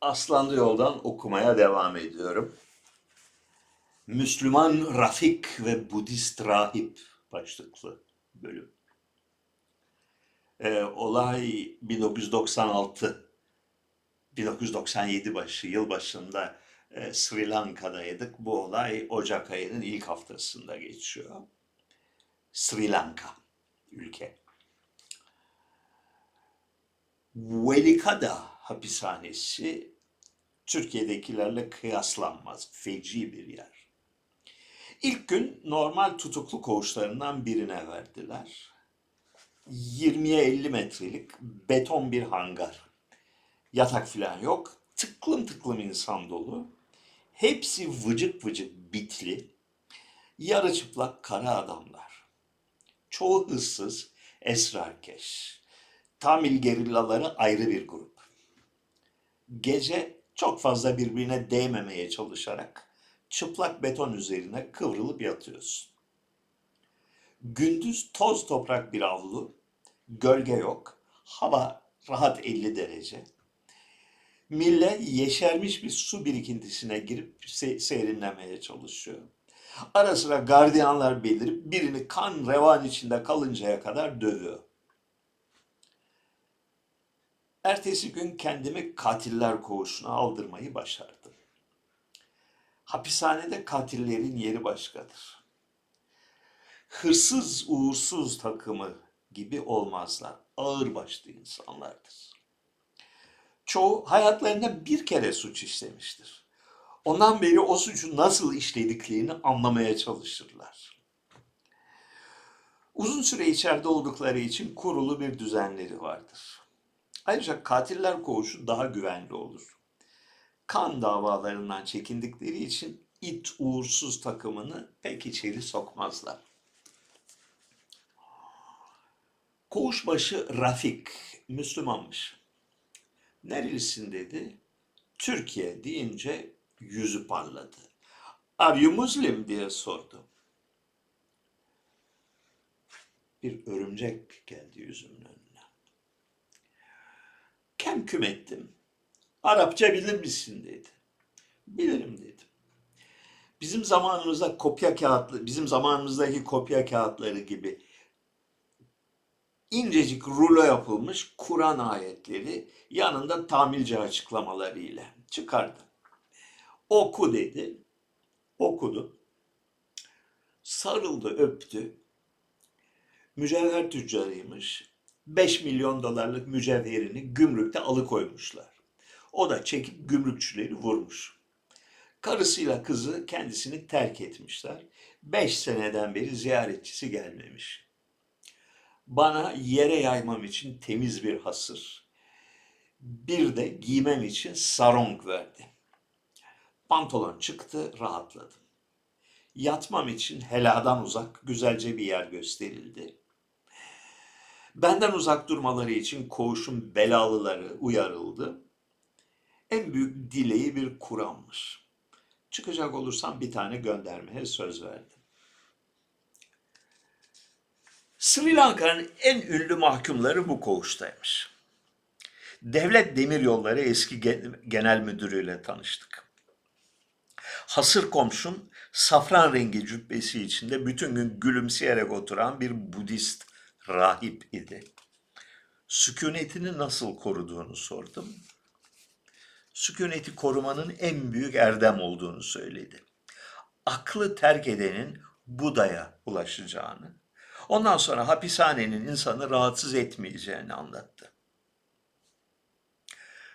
Aslanlı Yol'dan okumaya devam ediyorum. Müslüman Rafik ve Budist Rahip başlıklı bölüm. Ee, olay 1996, 1997 başı, yıl başında e, Sri Lanka'daydık. Bu olay Ocak ayının ilk haftasında geçiyor. Sri Lanka ülke. Velikada hapishanesi Türkiye'dekilerle kıyaslanmaz. Feci bir yer. İlk gün normal tutuklu koğuşlarından birine verdiler. 20'ye 50 metrelik beton bir hangar. Yatak falan yok. Tıklım tıklım insan dolu. Hepsi vıcık vıcık bitli. Yarı çıplak kara adamlar. Çoğu hırsız, esrarkeş. Tamil gerillaları ayrı bir grup. Gece çok fazla birbirine değmemeye çalışarak çıplak beton üzerine kıvrılıp yatıyorsun. Gündüz toz toprak bir avlu, gölge yok, hava rahat 50 derece. Millet yeşermiş bir su birikintisine girip se- serinlemeye çalışıyor. Ara sıra gardiyanlar belirip birini kan revan içinde kalıncaya kadar dövüyor. Ertesi gün kendimi katiller koğuşuna aldırmayı başardım. Hapishanede katillerin yeri başkadır. Hırsız uğursuz takımı gibi olmazlar. Ağırbaşlı insanlardır. Çoğu hayatlarında bir kere suç işlemiştir. Ondan beri o suçu nasıl işlediklerini anlamaya çalışırlar. Uzun süre içeride oldukları için kurulu bir düzenleri vardır. Ayrıca katiller koğuşu daha güvenli olur. Kan davalarından çekindikleri için it uğursuz takımını pek içeri sokmazlar. Koğuşbaşı Rafik, Müslümanmış. Nerelisin dedi. Türkiye deyince yüzü parladı. Are you Muslim diye sordu. Bir örümcek geldi yüzümün önüne. Kem küm ettim. Arapça bilir misin dedi. Bilirim dedim. Bizim zamanımızda kopya kağıtlı, bizim zamanımızdaki kopya kağıtları gibi incecik rulo yapılmış Kur'an ayetleri yanında tamilci açıklamaları ile çıkardı. Oku dedi. Okudu. Sarıldı, öptü. Mücevher tüccarıymış. 5 milyon dolarlık mücevherini gümrükte alıkoymuşlar. O da çekip gümrükçüleri vurmuş. Karısıyla kızı kendisini terk etmişler. 5 seneden beri ziyaretçisi gelmemiş. Bana yere yaymam için temiz bir hasır. Bir de giymem için sarong verdi. Pantolon çıktı, rahatladım. Yatmam için heladan uzak güzelce bir yer gösterildi. Benden uzak durmaları için koğuşun belalıları uyarıldı. En büyük dileği bir Kur'an'mış. Çıkacak olursam bir tane göndermeye söz verdim. Sri Lanka'nın en ünlü mahkumları bu koğuştaymış. Devlet Demiryolları eski Gen- genel müdürüyle tanıştık. Hasır komşum safran rengi cübbesi içinde bütün gün gülümseyerek oturan bir Budist rahip idi. Sükunetini nasıl koruduğunu sordum. Sükuneti korumanın en büyük erdem olduğunu söyledi. Aklı terk edenin Buda'ya ulaşacağını, ondan sonra hapishanenin insanı rahatsız etmeyeceğini anlattı.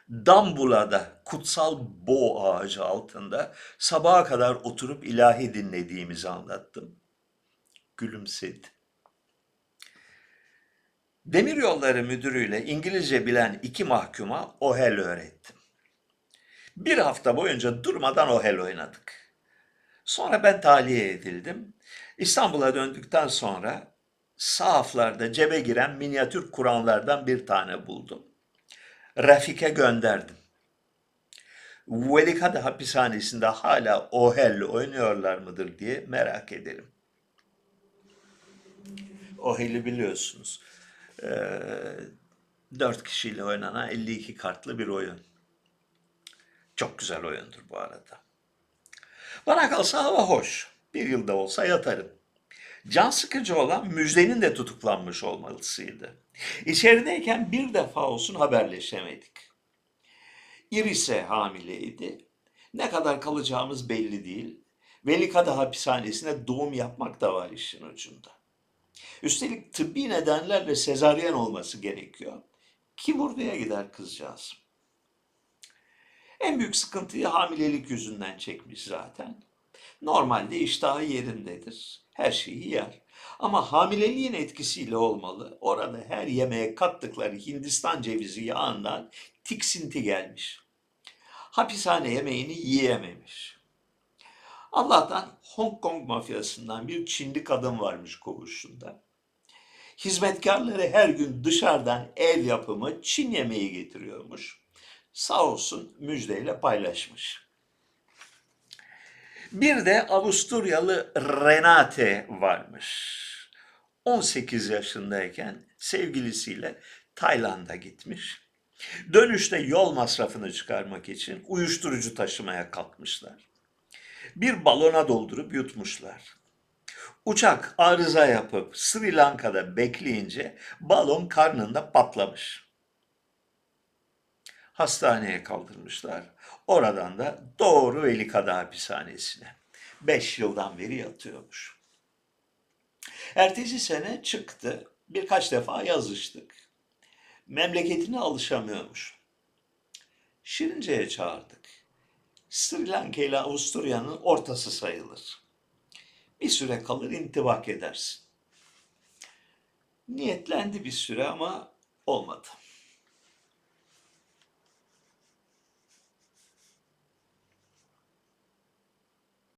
Dambula'da kutsal bo ağacı altında sabaha kadar oturup ilahi dinlediğimizi anlattım. Gülümsedi. Demiryolları müdürüyle İngilizce bilen iki mahkuma ohel öğrettim. Bir hafta boyunca durmadan ohel oynadık. Sonra ben tahliye edildim. İstanbul'a döndükten sonra sahaflarda cebe giren minyatür Kur'anlardan bir tane buldum. Rafik'e gönderdim. Velikada hapishanesinde hala ohel oynuyorlar mıdır diye merak ederim. Ohel'i biliyorsunuz. Ee, dört kişiyle oynanan 52 kartlı bir oyun. Çok güzel oyundur bu arada. Bana kalsa hava hoş. Bir yılda olsa yatarım. Can sıkıcı olan müjdenin de tutuklanmış olmalısıydı. İçerideyken bir defa olsun haberleşemedik. Iris'e hamileydi. Ne kadar kalacağımız belli değil. Velikada hapishanesine doğum yapmak da var işin ucunda. Üstelik tıbbi nedenlerle sezaryen olması gerekiyor. Ki buraya gider kızcağız. En büyük sıkıntıyı hamilelik yüzünden çekmiş zaten. Normalde iştahı yerindedir. Her şeyi yer. Ama hamileliğin etkisiyle olmalı. Orada her yemeğe kattıkları Hindistan cevizi yağından tiksinti gelmiş. Hapishane yemeğini yiyememiş. Allah'tan Hong Kong mafyasından bir Çinli kadın varmış koğuşunda. Hizmetkarları her gün dışarıdan ev yapımı Çin yemeği getiriyormuş. Sağ olsun müjdeyle paylaşmış. Bir de Avusturyalı Renate varmış. 18 yaşındayken sevgilisiyle Tayland'a gitmiş. Dönüşte yol masrafını çıkarmak için uyuşturucu taşımaya kalkmışlar. Bir balona doldurup yutmuşlar. Uçak arıza yapıp Sri Lanka'da bekleyince balon karnında patlamış. Hastaneye kaldırmışlar. Oradan da doğru Velikada hapishanesine. Beş yıldan beri yatıyormuş. Ertesi sene çıktı. Birkaç defa yazıştık. Memleketine alışamıyormuş. Şirince'ye çağırdık. Sri Lanka ile Avusturya'nın ortası sayılır. Bir süre kalır intibak edersin. Niyetlendi bir süre ama olmadı.